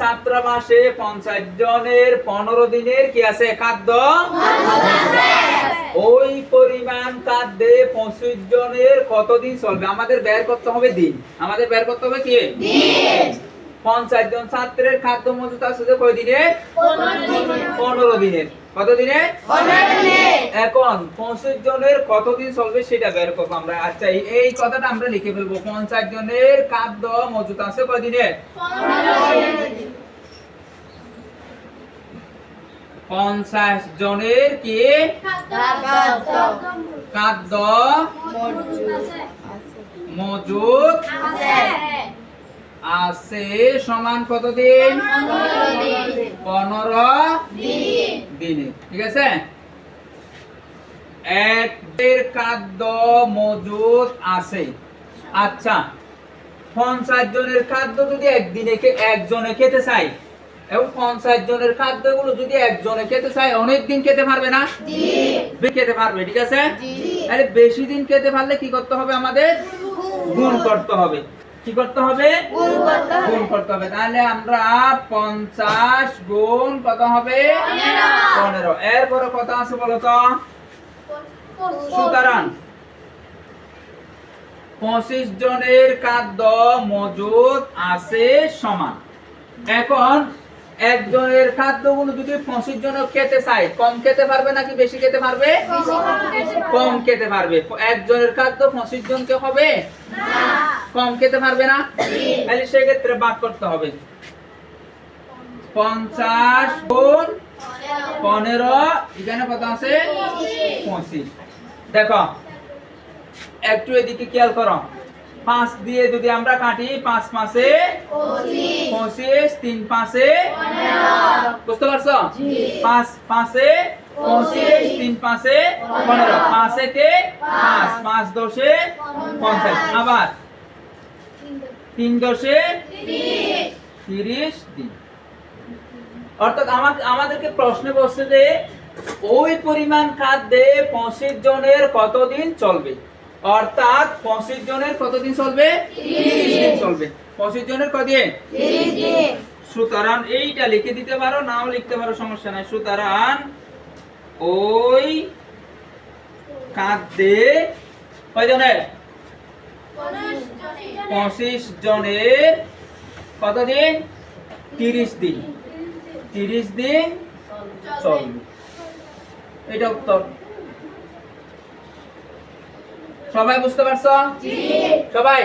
ছাত্রাবাসে পঞ্চাশ জনের পনেরো দিনের কি আছে? খাদ্য? ওই পরিমাণ খাদ্যে পঁচিশ জনের কতদিন চলবে? আমাদের ব্যয় করতে হবে দিন। আমাদের ব্যয় করতে হবে কি? পঞ্চাশ জন ছাত্রের খাদ্য মজুত আছে কয় দিনে পনেরো দিনের। কত দিনে। এখন পঁচিশ জনের কতদিন চলবে সেটা বের করব আমরা। আচ্ছা এই- কথাটা আমরা লিখে ফেলব। পঞ্চাশ জনের খাদ্য মজুত আছে কয় দিনে পঞ্চাশ জনের কি? খাদ্য মজুত আছে। সমান কতদিন? পনেরো দিনে। ঠিক আছে? একের খাদ্য মজুদ আছে। আচ্ছা পঞ্চাশ জনের খাদ্য যদি একদিনে একজনে খেতে চাই এবং পঞ্চাশ জনের খাদ্যগুলো যদি একজনে খেতে চাই অনেক দিন খেতে পারবে না? খেতে পারবে ঠিক আছে? তাহলে বেশি দিন খেতে পারলে কি করতে হবে আমাদের? গুণ করতে হবে। কি করতে হবে? গুণ করতে হবে। তাহলে আমরা পঞ্চাশ গুণ কত হবে? পনেরো। এরপরে কত আছে বলতো সুতরাং পঁচিশ জনের খাদ্য মজুদ আছে সমান। এখন একজনের খাদ্যগুলো যদি পঁচিশ জন খেতে চায়, কম খেতে পারবে নাকি বেশি খেতে পারবে? কম খেতে পারবে। একজনের খাদ্য পঁচিশ জনকে হবে? কম খেতে পারবে না? তাহলে সেক্ষেত্রে ভাগ করতে হবে। পঞ্চাশ গুণ পনেরো, এখানে কত আছে? পঁচিশ। দেখো, একটু এদিকে খেয়াল করো। পাঁচ দিয়ে যদি আমরা কাটি, পাঁচ পাঁচে পঁচিশ, তিন পাঁচে বুঝতে পারছ? পাঁচ পাঁচে পঁচিশ, তিন পাঁচে পনেরো। পাঁচ পাঁচ দশে পঞ্চাশ। আবার তিন দশে তিরিশ দিন। অর্থাৎ আমাদেরকে প্রশ্ন বলছে যে, ওই পরিমাণ খাদ্যে পঁচিশ জনের কতদিন চলবে? অর্থাৎ পঁচিশ জনের কতদিন চলবে? তিরিশ দিন চলবে। পঁচিশ জনের কদিন সুতরাং এইটা লিখে দিতে পারো নাও লিখতে পারো সমস্যা নাই। সুতরাং ওই খাদ্যে কয়জনের পঁচিশ জনের কতদিন তিরিশ দিন। তিরিশ দিন চলবে। এটা উত্তর। সবাই বুঝতে পারছ? সবাই?